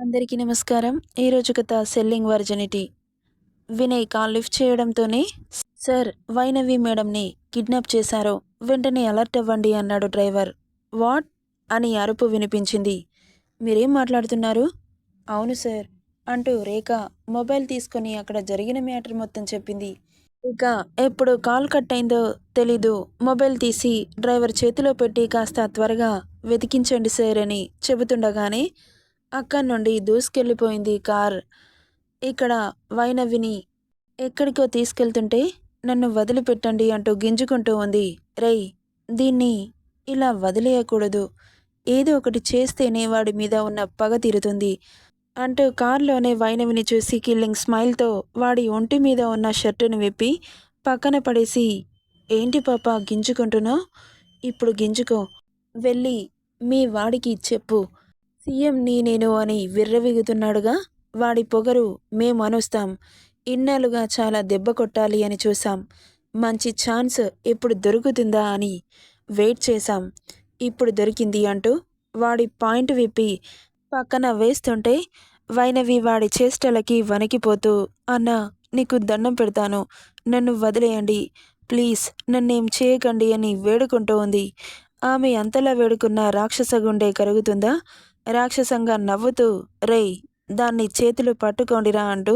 అందరికీ నమస్కారం. ఈరోజు కథ selling virginity. Vinay call lift చేయడంతోనే sir వైనవి మేడంని కిడ్నాప్ చేశారు. వెంటనే అలర్ట్ అవ్వండి అన్నాడు డ్రైవర్. వాట్? అని అరుపు వినిపించింది. మీరేం మాట్లాడుతున్నారు? అవును సార్ అంటూ రేఖ మొబైల్ తీసుకొని అక్కడ జరిగిన మ్యాటర్ మొత్తం చెప్పింది. ఇక ఎప్పుడు కాల్ కట్ అయిందో తెలీదు. మొబైల్ తీసి డ్రైవర్ చేతిలో పెట్టి కాస్త త్వరగా వెతికించండి సార్ అని చెబుతుండగానే అక్కడి నుండి దూసుకెళ్ళిపోయింది కార్. ఇక్కడ వైనవిని ఎక్కడికో తీసుకెళ్తుంటే నన్ను వదిలిపెట్టండి అంటూ గింజుకుంటూ ఉంది. రేయ్ దీన్ని ఇలా వదిలేయకూడదు. ఏదో ఒకటి చేస్తేనే వాడి మీద ఉన్న పగ తీరుతుంది అంటూ కారులోనే వైనవిని చూసి కిల్లింగ్ స్మైల్తో వాడి ఒంటి మీద ఉన్న షర్టును విప్పి పక్కన పడేసి ఏంటి పాప గింజుకుంటున్నావు? ఇప్పుడు గింజుకో. వెళ్ళి మీ వాడికి చెప్పు. సీఎం నీ నేను అని విర్రవిగుతున్నాడుగా? వాడి పొగరు మేము అనుస్తాం ఇన్నాళ్ళుగా చాలా దెబ్బ కొట్టాలి అని చూసాం మంచి ఛాన్స్ ఇప్పుడు దొరుకుతుందా అని వెయిట్ చేశాం. ఇప్పుడు దొరికింది అంటూ వాడి పాయింట్ విప్పి పక్కన వేస్తుంటే వైనవి వాడి చేష్టలకి వణికిపోతూ అన్నా నీకు దండం పెడతాను. నన్ను వదిలేయండి. ప్లీజ్ నన్నేం చేయకండి అని వేడుకుంటూ ఉంది. ఆమె అంతలా వేడుకున్న రాక్షస గుండె కరుగుతుందా? రాక్షసంగా నవ్వుతూ రేయ్ దాన్ని చేతులు పట్టుకోండిరా అంటూ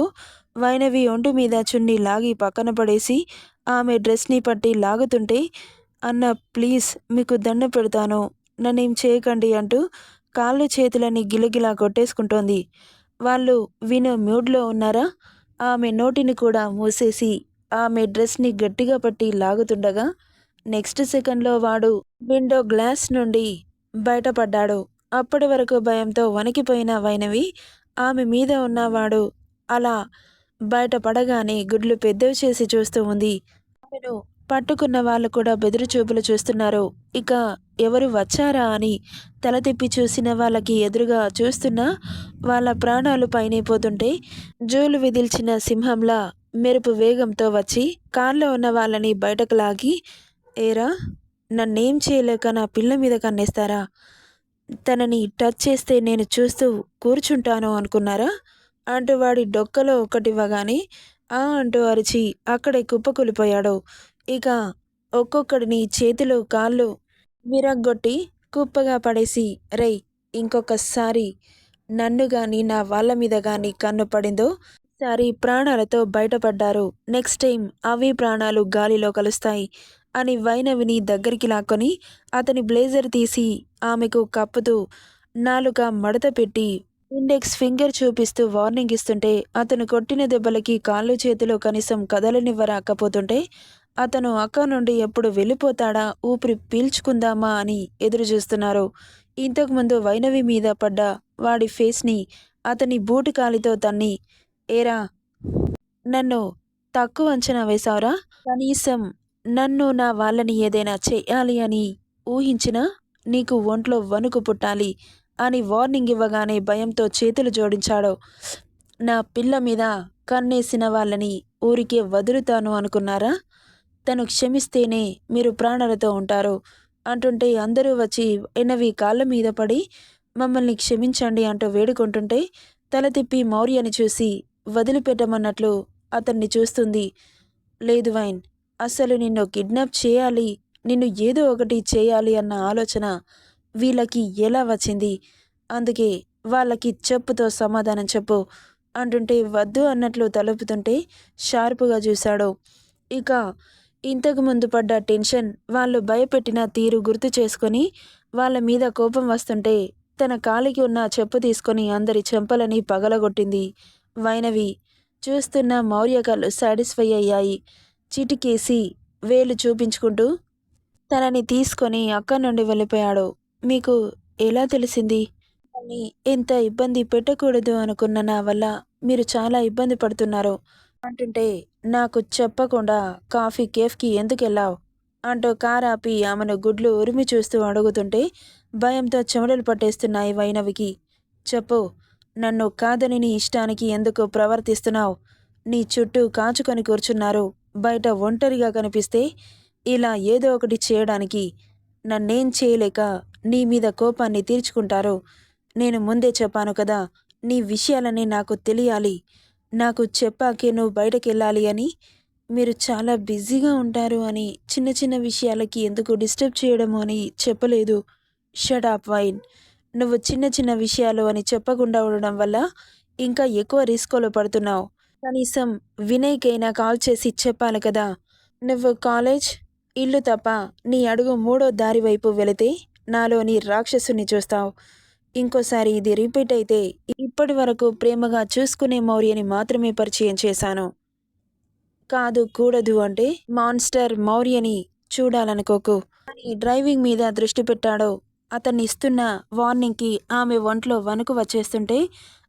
వైనవి ఒంటి మీద చున్నీ లాగి పక్కన పడేసి ఆమె డ్రెస్ని పట్టి లాగుతుంటే అన్న ప్లీజ్ మీకు దండం పెడతాను. నన్నేం చేయకండి అంటూ కాళ్ళు చేతులని గిలగిలా కొట్టేసుకుంటోంది. వాళ్ళు విను మ్యూడ్లో ఉన్నారా? ఆమె నోటిని కూడా మూసేసి ఆమె డ్రెస్ని గట్టిగా పట్టి లాగుతుండగా నెక్స్ట్ సెకండ్లో వాడు విండో గ్లాస్ నుండి బయటపడ్డాడు. అప్పటి వరకు భయంతో వణికిపోయిన వైనవి ఆమె మీద ఉన్నవాడు అలా బయటపడగానే గుడ్లు పెద్దవి చేసి చూస్తూ ఉంది. ఆమెను పట్టుకున్న వాళ్ళు కూడా బెదిరి చూపులు చూస్తున్నారు. ఇక ఎవరు వచ్చారా అని తల తిప్పి చూసిన వాళ్ళకి ఎదురుగా చూస్తున్నా వాళ్ళ ప్రాణాలు పైనైపోతుంటే జోలు విదిల్చిన సింహంలా మెరుపు వేగంతో వచ్చి కార్లో ఉన్న వాళ్ళని బయటకు లాగి ఏరా నన్నేం చేయలేక నా పిల్ల మీద కన్నేస్తారా? తనని టచ్ చేస్తే నేను చూస్తూ కూర్చుంటాను అనుకున్నారా? అంటూ వాడి డొక్కలో ఒకటివ్వగానే ఆ అంటూ అరిచి అక్కడే కుప్పకూలిపోయాడు. ఇక ఒక్కొక్కడిని చేతులు కాళ్ళు విరగ్గొట్టి కుప్పగా పడేసి రేయ్ ఇంకొకసారి నన్ను గాని నా వాళ్ళ మీద గాని కన్ను పడిందో సారి ప్రాణాలతో బయటపడ్డారు. నెక్స్ట్ టైం అవి ప్రాణాలు గాలిలో కలుస్తాయి. అని వైనవిని దగ్గరికి లాక్కొని అతని బ్లేజర్ తీసి ఆమెకు కప్పుతూ నాలుక మడత పెట్టి ఇండెక్స్ ఫింగర్ చూపిస్తూ వార్నింగ్ ఇస్తుంటే అతను కొట్టిన దెబ్బలకి కాళ్ళు చేతిలో కనీసం కదలనివ్వరాకపోతుంటే అతను అక్క నుండి ఎప్పుడు వెళ్ళిపోతాడా ఊపిరి పీల్చుకుందామా అని ఎదురు చూస్తున్నారు ఇంతకుముందు వైనవి మీద పడ్డ వాడి ఫేస్ని అతని బూటు కాలితో తన్ని ఏరా నన్ను తక్కువ అంచనా వేశారా కనీసం నన్ను నా వాళ్ళని ఏదైనా చెయ్యాలి అని ఊహించినా నీకు ఒంట్లో వణుకు పుట్టాలి అని వార్నింగ్ ఇవ్వగానే భయంతో చేతులు జోడించాడు. నా పిల్ల మీద కన్నేసిన వాళ్ళని ఊరికే వదులుతాను అనుకున్నారా? తను క్షమిస్తేనే మీరు ప్రాణాలతో ఉంటారు అంటుంటే అందరూ వచ్చి ఎన్నవి కాళ్ళ మీద పడి మమ్మల్ని క్షమించండి అంటూ వేడుకుంటుంటే తల తిప్పి మౌర్యని చూసి వదిలిపెట్టమన్నట్లు అతన్ని చూస్తుంది. లేదు వైన్ అసలు నిన్ను కిడ్నాప్ చేయాలి నిన్ను ఏదో ఒకటి చేయాలి అన్న ఆలోచన వీళ్ళకి ఎలా వచ్చింది? అందుకే వాళ్ళకి చెప్పుతో సమాధానం చెప్పు అంటుంటే వద్దు అన్నట్లు తలుపుతుంటే షార్పుగా చూశాడు. ఇక ఇంతకు ముందు పడ్డ టెన్షన్ వాళ్ళు భయపెట్టిన తీరు గుర్తు చేసుకొని వాళ్ళ మీద కోపం వస్తుంటే తన కాలికి ఉన్న చెప్పు తీసుకొని అందరి చెంపలని పగలగొట్టింది వైనవి. చూస్తున్న మౌర్య కళ్ళు సాటిస్ఫై అయ్యాయి. చిటికేసి వేలు చూపించుకుంటూ తనని తీసుకొని అక్కడి నుండి వెళ్ళిపోయాడు. మీకు ఎలా తెలిసింది? అని ఎంత ఇబ్బంది పెట్టకూడదు అనుకున్న నా వల్ల మీరు చాలా ఇబ్బంది పడుతున్నారు. అంటుంటే నాకు చెప్పకుండా కాఫీ కేఫ్కి ఎందుకు వెళ్ళావు? అంటూ కారాపి ఆపి ఆమెను గుడ్లు ఉరిమి చూస్తూ అడుగుతుంటే భయంతో చెమటలు పట్టేస్తున్నాయి వైనవికి. చెప్పు నన్ను కాదని నీ ఇష్టానికి ఎందుకు ప్రవర్తిస్తున్నావు? నీ చుట్టూ కాచుకొని కూర్చున్నారు. బయట ఒంటరిగా కనిపిస్తే ఇలా ఏదో ఒకటి చేయడానికి నన్నేం చేయలేక నీ మీద కోపాన్ని తీర్చుకుంటారో నేను ముందే చెప్పాను కదా నీ విషయాలని నాకు తెలియాలి. నాకు చెప్పాకే నువ్వు బయటకెళ్ళాలి అని. మీరు చాలా బిజీగా ఉంటారు అని చిన్న చిన్న విషయాలకి ఎందుకు డిస్టర్బ్ చేయడము అని చెప్పలేదు. షట్ అప్ వైన్. నువ్వు చిన్న చిన్న విషయాలు అని చెప్పకుండా ఉండడం వల్ల ఇంకా ఎక్కువ రిస్క్లో పడుతున్నావు. కనీసం వినయ్కైనా కాల్ చేసి చెప్పాలి కదా. నువ్వు కాలేజ్? ఇల్లు తప్ప నీ అడుగు మూడో దారి వైపు వెళితే నాలోని రాక్షసుని చూస్తావు. ఇంకోసారి ఇది రిపీట్ అయితే ఇప్పటి వరకు ప్రేమగా చూసుకునే మౌర్యని మాత్రమే పరిచయం చేశాను. కాదు కూడదు అంటే మాన్స్టర్ మౌర్యని చూడాలనుకోకు. అని డ్రైవింగ్ మీద దృష్టి పెట్టాడో అతన్ని ఇస్తున్న వార్నింగ్కి ఆమె ఒంట్లో వణుకు వచ్చేస్తుంటే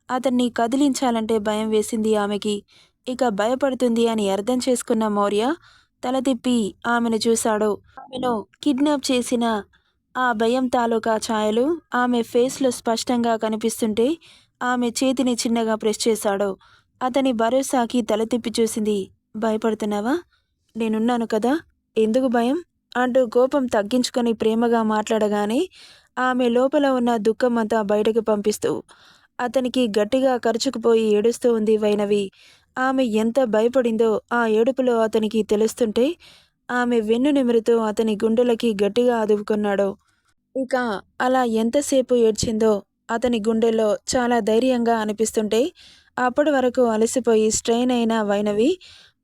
అతన్ని కదిలించాలంటే భయం వేసింది ఆమెకి. ఇక భయపడుతుంది అని అర్థం చేసుకున్న మౌర్య తల తిప్పి ఆమెను చూశాడు. ఆమెను కిడ్నాప్ చేసిన ఆ భయం తాలూకా ఛాయలు ఆమె ఫేస్లో స్పష్టంగా కనిపిస్తుంటే ఆమె చేతిని చిన్నగా ప్రెస్ చేశాడు. అతని భరోసాకి తల తిప్పి చూసింది భయపడుతున్నావా? నేనున్నాను కదా. ఎందుకు భయం? అంటూ కోపం తగ్గించుకొని ప్రేమగా మాట్లాడగానే ఆమె లోపల ఉన్న దుఃఖం అంతా బయటకు పంపిస్తూ అతనికి గట్టిగా కరుచుకుపోయి ఏడుస్తూ ఉంది వైనవి. ఆమె ఎంత భయపడిందో ఆ ఏడుపులో అతనికి తెలుస్తుంటే ఆమె వెన్ను నిమురుతూ అతని గుండెలకి గట్టిగా అదుపుకున్నాడు. ఇక అలా ఎంతసేపు ఏడ్చిందో అతని గుండెల్లో చాలా ధైర్యంగా అనిపిస్తుంటే అప్పటి వరకు అలసిపోయి స్ట్రెయిన్ అయిన వైనవి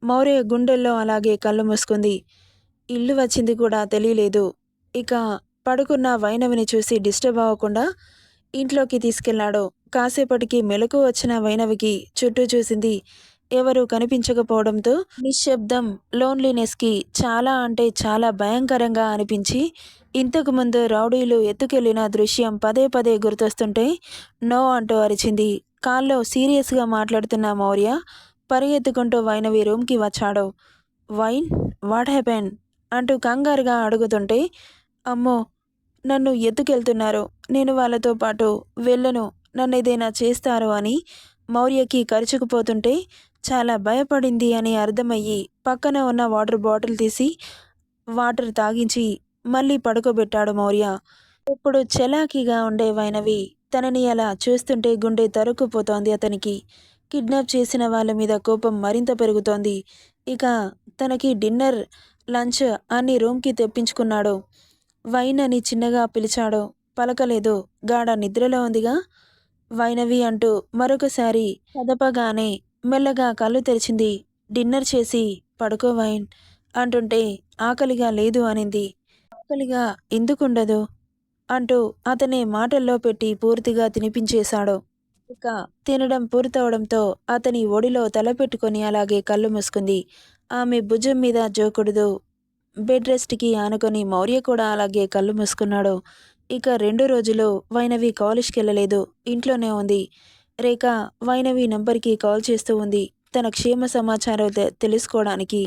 మౌర్య గుండెల్లో అలాగే కళ్ళు మూసుకుంది. ఇల్లు వచ్చింది కూడా తెలియలేదు. ఇక పడుకున్న వైనవిని చూసి డిస్టర్బ్ అవ్వకుండా ఇంట్లోకి తీసుకెళ్ళాడు. కాసేపటికి మెలకు వచ్చిన వైనవికి చుట్టూ చూసింది. ఎవరు కనిపించకపోవడంతో నిశ్శబ్దం లోన్లీనెస్కి చాలా అంటే చాలా భయంకరంగా అనిపించి ఇంతకు ముందు రౌడీలు ఎత్తుకెళ్ళిన దృశ్యం పదే పదే గుర్తొస్తుంటే నో అంటూ అరిచింది. కాల్లో సీరియస్గా మాట్లాడుతున్న మౌర్య పరిగెత్తుకుంటూ వైనవి రూమ్కి వచ్చాడు. వైన్? వాట్ హ్యాపెన్ అంటూ కంగారుగా అడుగుతుంటే అమ్మో! నన్ను ఎత్తుకెళ్తున్నారు. నేను వాళ్ళతో పాటు వెళ్ళను. నన్ను ఏదైనా చేస్తారో అని మౌర్యకి కరుచుకుపోతుంటే చాలా భయపడింది అని అర్థమయ్యి పక్కన ఉన్న వాటర్ బాటిల్ తీసి వాటర్ తాగించి మళ్ళీ పడుకోబెట్టాడు మౌర్య. ఇప్పుడు చలాకీగా ఉండే వైనవి తనని అలా చూస్తుంటే గుండె తరుక్కుపోతోంది అతనికి. కిడ్నాప్ చేసిన వాళ్ళ మీద కోపం మరింత పెరుగుతోంది. ఇక తనకి డిన్నర్ లంచ్ అన్ని రూమ్కి తెప్పించుకున్నాడు. వైన్ అని చిన్నగా పిలిచాడు. పలకలేదు. గాఢ నిద్రలో ఉందిగా. వైనవి అంటూ మరొకసారి కదపగానే మెల్లగా కళ్ళు తెరిచింది. డిన్నర్ చేసి పడుకో వైన్ అంటుంటే ఆకలిగా లేదు అనింది. ఆకలిగా ఎందుకుండదు అంటూ అతని మాటల్లో పెట్టి పూర్తిగా తినిపించేశాడు. ఇక తినడం పూర్తవడంతో అతని ఒడిలో తలపెట్టుకొని అలాగే కళ్ళు మూసుకుంది. ఆమె భుజం మీద జోకుడుదు బెడ్ రెస్ట్కి ఆనుకొని మౌర్య కూడా అలాగే కళ్ళు మూసుకున్నాడు. ఇక రెండు రోజులు వైనవి కాలేజ్కి వెళ్ళలేదు. ఇంట్లోనే ఉంది. రేఖ వైనవి నంబర్కి కాల్ చేస్తూ ఉంది. తన క్షేమ సమాచారం తెలుసుకోవడానికి.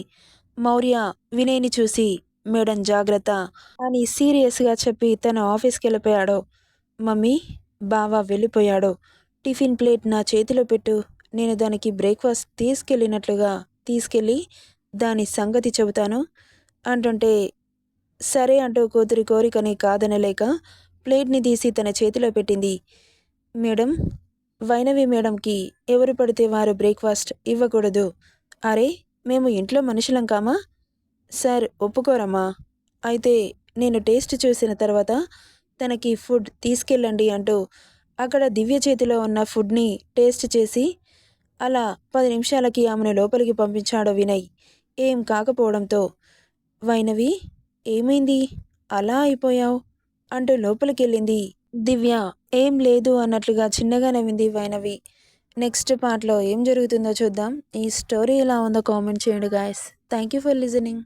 మౌర్య వినయ్ని చూసి మేడం జాగ్రత్త అని సీరియస్గా చెప్పి తన ఆఫీస్కి వెళ్ళిపోయాడు. మమ్మీ బావ వెళ్ళిపోయాడు. టిఫిన్ ప్లేట్ నా చేతిలో పెట్టు. నేను దానికి బ్రేక్ఫాస్ట్ తీసుకెళ్ళినట్లుగా తీసుకెళ్ళి దాని సంగతి చెబుతాను అంటుంటే సరే అంటూ కూతురి కోరికని కాదనలేక ప్లేట్ని తీసి తన చేతిలో పెట్టింది. మేడం వైనవి మేడంకి ఎవరు పడితే వారు బ్రేక్ఫాస్ట్ ఇవ్వకూడదు. అరే మేము ఇంట్లో మనుషులం కామా? సార్ ఒప్పుకోరమ్మా. అయితే నేను టేస్ట్ చూసిన తర్వాత తనకి ఫుడ్ తీసుకెళ్ళండి అంటూ అక్కడ దివ్య చేతిలో ఉన్న ఫుడ్ని టేస్ట్ చేసి అలా పది నిమిషాలకి ఆమెను లోపలికి పంపించాడు వినయ్. ఏం కాకపోవడంతో వైనవి ఏమైంది? అలా అయిపోయావు? అంటూ లోపలికెళ్ళింది. దివ్య ఏం లేదు అన్నట్లుగా చిన్నగా నవ్వింది వైనవి. నెక్స్ట్ పార్ట్లో ఏం జరుగుతుందో చూద్దాం. ఈ స్టోరీ ఎలా ఉందో కామెంట్ చేయండి guys. Thank you for listening.